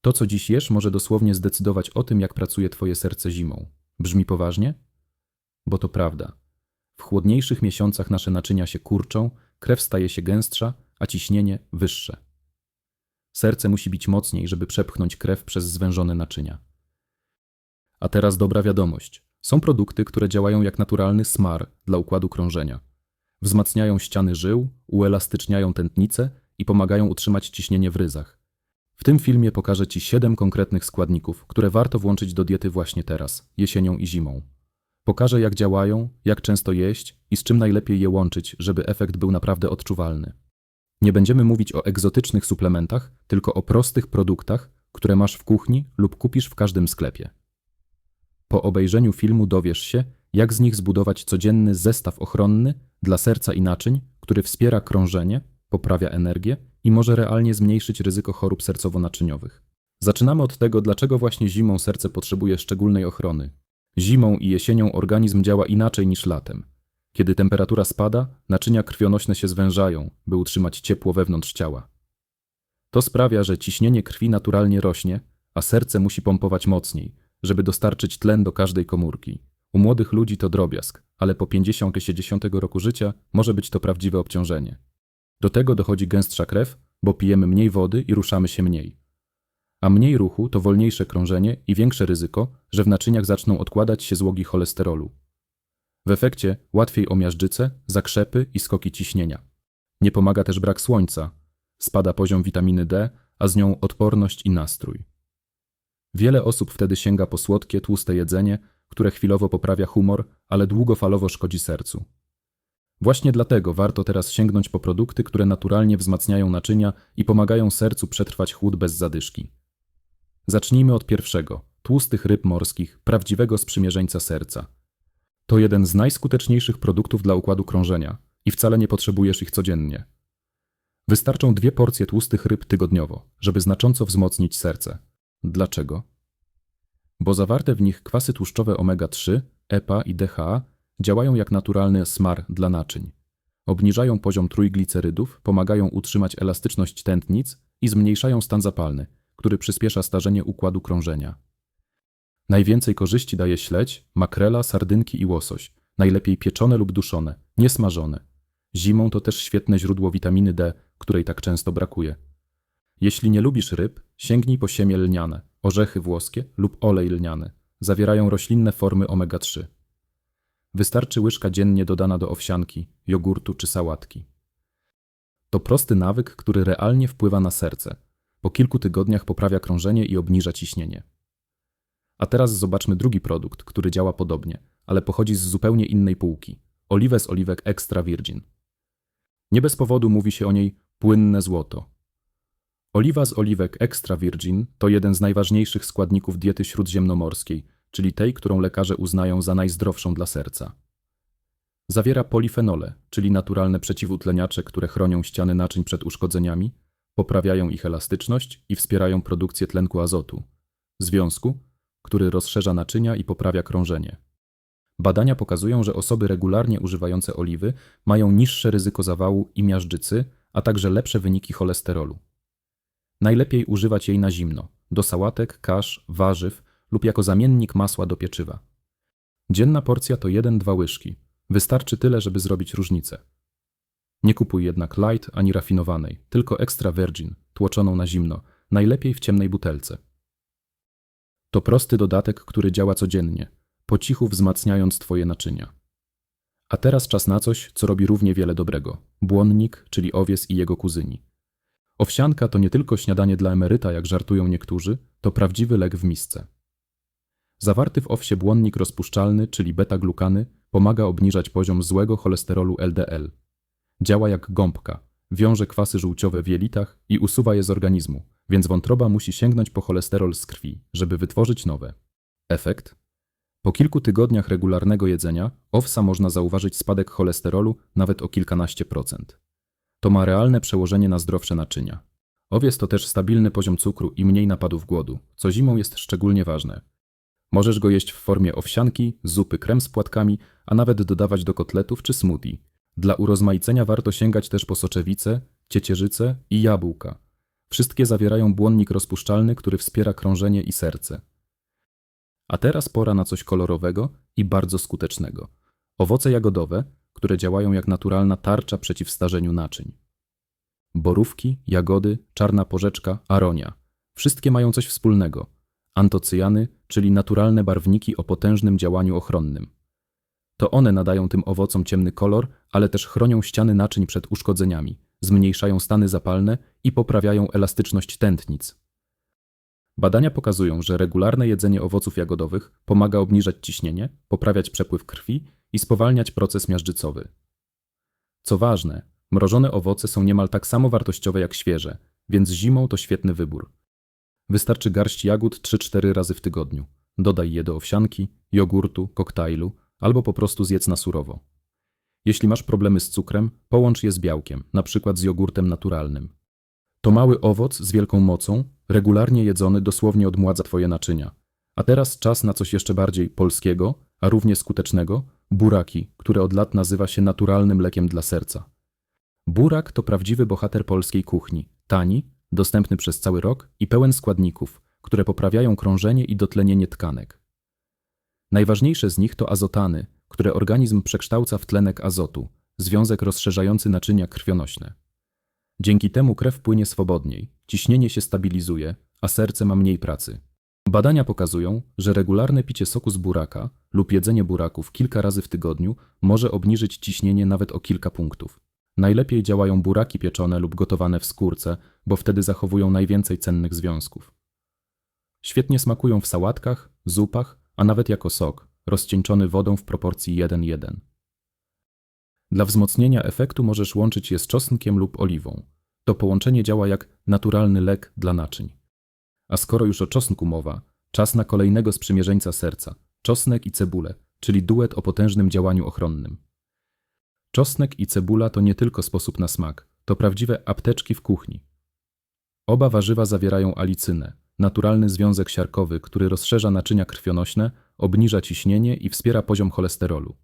To, co dziś jesz, może dosłownie zdecydować o tym, jak pracuje twoje serce zimą. Brzmi poważnie? Bo to prawda. W chłodniejszych miesiącach nasze naczynia się kurczą, krew staje się gęstsza, a ciśnienie wyższe. Serce musi bić mocniej, żeby przepchnąć krew przez zwężone naczynia. A teraz dobra wiadomość. Są produkty, które działają jak naturalny smar dla układu krążenia. Wzmacniają ściany żył, uelastyczniają tętnice i pomagają utrzymać ciśnienie w ryzach. W tym filmie pokażę Ci 7 konkretnych składników, które warto włączyć do diety właśnie teraz, jesienią i zimą. Pokażę, jak działają, jak często jeść i z czym najlepiej je łączyć, żeby efekt był naprawdę odczuwalny. Nie będziemy mówić o egzotycznych suplementach, tylko o prostych produktach, które masz w kuchni lub kupisz w każdym sklepie. Po obejrzeniu filmu dowiesz się, jak z nich zbudować codzienny zestaw ochronny dla serca i naczyń, który wspiera krążenie, poprawia energię i może realnie zmniejszyć ryzyko chorób sercowo-naczyniowych. Zaczynamy od tego, dlaczego właśnie zimą serce potrzebuje szczególnej ochrony. Zimą i jesienią organizm działa inaczej niż latem. Kiedy temperatura spada, naczynia krwionośne się zwężają, by utrzymać ciepło wewnątrz ciała. To sprawia, że ciśnienie krwi naturalnie rośnie, a serce musi pompować mocniej, żeby dostarczyć tlen do każdej komórki. U młodych ludzi to drobiazg, ale po 50-60 roku życia może być to prawdziwe obciążenie. Do tego dochodzi gęstsza krew, bo pijemy mniej wody i ruszamy się mniej. A mniej ruchu to wolniejsze krążenie i większe ryzyko, że w naczyniach zaczną odkładać się złogi cholesterolu. W efekcie łatwiej o miażdżycę, zakrzepy i skoki ciśnienia. Nie pomaga też brak słońca. Spada poziom witaminy D, a z nią odporność i nastrój. Wiele osób wtedy sięga po słodkie, tłuste jedzenie, które chwilowo poprawia humor, ale długofalowo szkodzi sercu. Właśnie dlatego warto teraz sięgnąć po produkty, które naturalnie wzmacniają naczynia i pomagają sercu przetrwać chłód bez zadyszki. Zacznijmy od pierwszego tłustych ryb morskich, prawdziwego sprzymierzeńca serca. To jeden z najskuteczniejszych produktów dla układu krążenia i wcale nie potrzebujesz ich codziennie. Wystarczą dwie porcje tłustych ryb tygodniowo, żeby znacząco wzmocnić serce. Dlaczego? Bo zawarte w nich kwasy tłuszczowe omega-3, EPA i DHA działają jak naturalny smar dla naczyń. Obniżają poziom trójglicerydów, pomagają utrzymać elastyczność tętnic i zmniejszają stan zapalny, który przyspiesza starzenie układu krążenia. Najwięcej korzyści daje śledź, makrela, sardynki i łosoś, najlepiej pieczone lub duszone, niesmażone. Zimą to też świetne źródło witaminy D, której tak często brakuje. Jeśli nie lubisz ryb, sięgnij po siemię lniane, orzechy włoskie lub olej lniany. Zawierają roślinne formy omega-3. Wystarczy łyżka dziennie dodana do owsianki, jogurtu czy sałatki. To prosty nawyk, który realnie wpływa na serce. Po kilku tygodniach poprawia krążenie i obniża ciśnienie. A teraz zobaczmy drugi produkt, który działa podobnie, ale pochodzi z zupełnie innej półki. Oliwę z oliwek extra virgin. Nie bez powodu mówi się o niej płynne złoto. Oliwa z oliwek extra virgin to jeden z najważniejszych składników diety śródziemnomorskiej, czyli tej, którą lekarze uznają za najzdrowszą dla serca. Zawiera polifenole, czyli naturalne przeciwutleniacze, które chronią ściany naczyń przed uszkodzeniami, poprawiają ich elastyczność i wspierają produkcję tlenku azotu, związku, który rozszerza naczynia i poprawia krążenie. Badania pokazują, że osoby regularnie używające oliwy mają niższe ryzyko zawału i miażdżycy, a także lepsze wyniki cholesterolu. Najlepiej używać jej na zimno, do sałatek, kasz, warzyw lub jako zamiennik masła do pieczywa. Dzienna porcja to 1-2 łyżki. Wystarczy tyle, żeby zrobić różnicę. Nie kupuj jednak light ani rafinowanej, tylko extra virgin, tłoczoną na zimno, najlepiej w ciemnej butelce. To prosty dodatek, który działa codziennie, po cichu wzmacniając Twoje naczynia. A teraz czas na coś, co robi równie wiele dobrego. Błonnik, czyli owies i jego kuzyni. Owsianka to nie tylko śniadanie dla emeryta, jak żartują niektórzy, to prawdziwy lek w misce. Zawarty w owsie błonnik rozpuszczalny, czyli beta-glukany, pomaga obniżać poziom złego cholesterolu LDL. Działa jak gąbka, wiąże kwasy żółciowe w jelitach i usuwa je z organizmu, więc wątroba musi sięgnąć po cholesterol z krwi, żeby wytworzyć nowe. Efekt? Po kilku tygodniach regularnego jedzenia owsa można zauważyć spadek cholesterolu nawet o kilkanaście procent. To ma realne przełożenie na zdrowsze naczynia. Owiec to też stabilny poziom cukru i mniej napadów głodu, co zimą jest szczególnie ważne. Możesz go jeść w formie owsianki, zupy krem z płatkami, a nawet dodawać do kotletów czy smoothie. Dla urozmaicenia warto sięgać też po soczewice, ciecierzycę i jabłka. Wszystkie zawierają błonnik rozpuszczalny, który wspiera krążenie i serce. A teraz pora na coś kolorowego i bardzo skutecznego. Owoce jagodowe, które działają jak naturalna tarcza przeciw starzeniu naczyń. Borówki, jagody, czarna porzeczka, aronia. Wszystkie mają coś wspólnego. Antocyjany, czyli naturalne barwniki o potężnym działaniu ochronnym. To one nadają tym owocom ciemny kolor, ale też chronią ściany naczyń przed uszkodzeniami, zmniejszają stany zapalne i poprawiają elastyczność tętnic. Badania pokazują, że regularne jedzenie owoców jagodowych pomaga obniżać ciśnienie, poprawiać przepływ krwi i spowalniać proces miażdżycowy. Co ważne, mrożone owoce są niemal tak samo wartościowe jak świeże, więc zimą to świetny wybór. Wystarczy garść jagód 3-4 razy w tygodniu. Dodaj je do owsianki, jogurtu, koktajlu albo po prostu zjedz na surowo. Jeśli masz problemy z cukrem, połącz je z białkiem, przykład z jogurtem naturalnym. To mały owoc z wielką mocą, regularnie jedzony dosłownie odmładza twoje naczynia. A teraz czas na coś jeszcze bardziej polskiego, a równie skutecznego buraki, które od lat nazywa się naturalnym lekiem dla serca. Burak to prawdziwy bohater polskiej kuchni, tani, dostępny przez cały rok i pełen składników, które poprawiają krążenie i dotlenienie tkanek. Najważniejsze z nich to azotany, które organizm przekształca w tlenek azotu, związek rozszerzający naczynia krwionośne. Dzięki temu krew płynie swobodniej, ciśnienie się stabilizuje, a serce ma mniej pracy. Badania pokazują, że regularne picie soku z buraka lub jedzenie buraków kilka razy w tygodniu może obniżyć ciśnienie nawet o kilka punktów. Najlepiej działają buraki pieczone lub gotowane w skórce, bo wtedy zachowują najwięcej cennych związków. Świetnie smakują w sałatkach, zupach, a nawet jako sok, rozcieńczony wodą w proporcji 1:1. Dla wzmocnienia efektu możesz łączyć je z czosnkiem lub oliwą. To połączenie działa jak naturalny lek dla naczyń. A skoro już o czosnku mowa, czas na kolejnego sprzymierzeńca serca czosnek i cebulę, czyli duet o potężnym działaniu ochronnym. Czosnek i cebula to nie tylko sposób na smak, to prawdziwe apteczki w kuchni. Oba warzywa zawierają alicynę, naturalny związek siarkowy, który rozszerza naczynia krwionośne, obniża ciśnienie i wspiera poziom cholesterolu.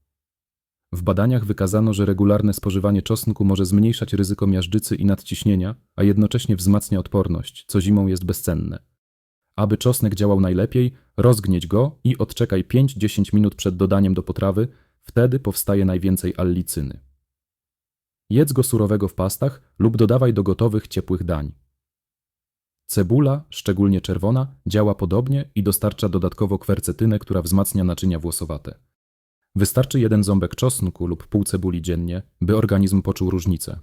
W badaniach wykazano, że regularne spożywanie czosnku może zmniejszać ryzyko miażdżycy i nadciśnienia, a jednocześnie wzmacnia odporność, co zimą jest bezcenne. Aby czosnek działał najlepiej, rozgnieć go i odczekaj 5-10 minut przed dodaniem do potrawy, wtedy powstaje najwięcej allicyny. Jedz go surowego w pastach lub dodawaj do gotowych, ciepłych dań. Cebula, szczególnie czerwona, działa podobnie i dostarcza dodatkowo kwercetynę, która wzmacnia naczynia włosowate. Wystarczy jeden ząbek czosnku lub pół cebuli dziennie, by organizm poczuł różnicę.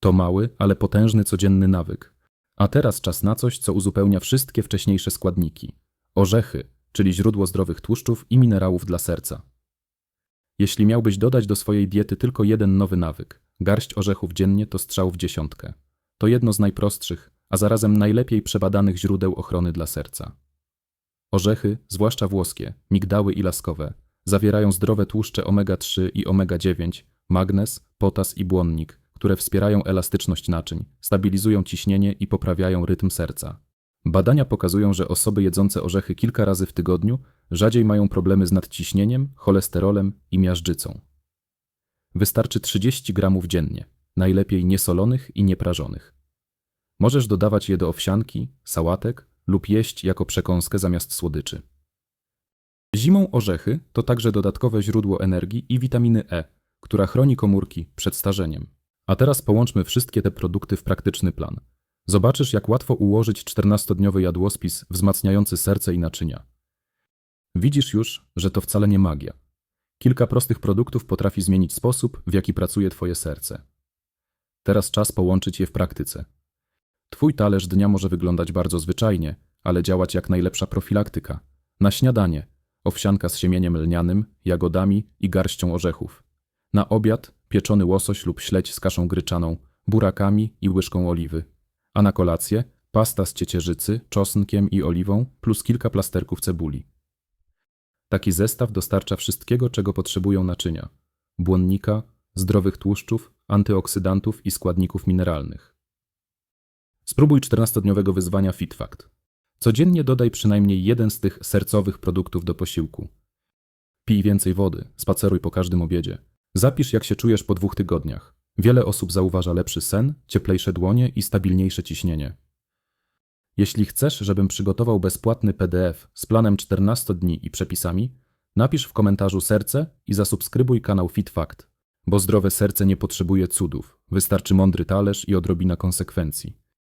To mały, ale potężny codzienny nawyk. A teraz czas na coś, co uzupełnia wszystkie wcześniejsze składniki. Orzechy, czyli źródło zdrowych tłuszczów i minerałów dla serca. Jeśli miałbyś dodać do swojej diety tylko jeden nowy nawyk, garść orzechów dziennie to strzał w dziesiątkę. To jedno z najprostszych, a zarazem najlepiej przebadanych źródeł ochrony dla serca. Orzechy, zwłaszcza włoskie, migdały i laskowe, zawierają zdrowe tłuszcze omega-3 i omega-9, magnez, potas i błonnik, które wspierają elastyczność naczyń, stabilizują ciśnienie i poprawiają rytm serca. Badania pokazują, że osoby jedzące orzechy kilka razy w tygodniu rzadziej mają problemy z nadciśnieniem, cholesterolem i miażdżycą. Wystarczy 30 gramów dziennie, najlepiej niesolonych i nieprażonych. Możesz dodawać je do owsianki, sałatek lub jeść jako przekąskę zamiast słodyczy. Zimą orzechy to także dodatkowe źródło energii i witaminy E, która chroni komórki przed starzeniem. A teraz połączmy wszystkie te produkty w praktyczny plan. Zobaczysz, jak łatwo ułożyć 14-dniowy jadłospis wzmacniający serce i naczynia. Widzisz już, że to wcale nie magia. Kilka prostych produktów potrafi zmienić sposób, w jaki pracuje Twoje serce. Teraz czas połączyć je w praktyce. Twój talerz dnia może wyglądać bardzo zwyczajnie, ale działać jak najlepsza profilaktyka. Na śniadanie owsianka z siemieniem lnianym, jagodami i garścią orzechów. Na obiad pieczony łosoś lub śledź z kaszą gryczaną, burakami i łyżką oliwy. A na kolację pasta z ciecierzycy, czosnkiem i oliwą plus kilka plasterków cebuli. Taki zestaw dostarcza wszystkiego, czego potrzebują naczynia: błonnika, zdrowych tłuszczów, antyoksydantów i składników mineralnych. Spróbuj 14-dniowego wyzwania FitFact. Codziennie dodaj przynajmniej jeden z tych sercowych produktów do posiłku. Pij więcej wody, spaceruj po każdym obiedzie. Zapisz, jak się czujesz po dwóch tygodniach. Wiele osób zauważa lepszy sen, cieplejsze dłonie i stabilniejsze ciśnienie. Jeśli chcesz, żebym przygotował bezpłatny PDF z planem 14 dni i przepisami, napisz w komentarzu serce i zasubskrybuj kanał Fit Fact, bo zdrowe serce nie potrzebuje cudów, wystarczy mądry talerz i odrobina konsekwencji.